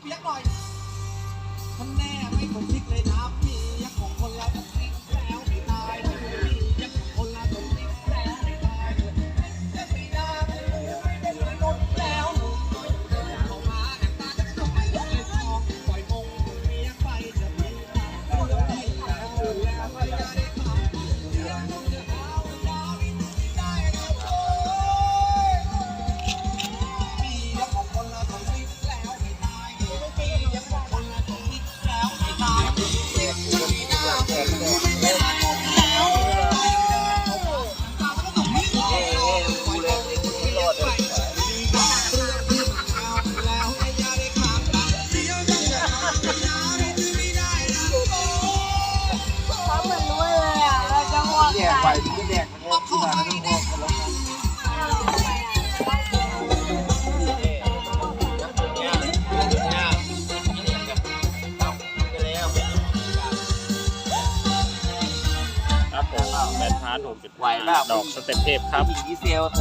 เปียกหน่อยมัแน่ ดกไปที่แดงมันเนี่ยที่มาแล้วต้องบอกกันแล้วนะคบผมแบนพาร์ทหกจุดไหวแบบดอกสเต็ปเทพครับ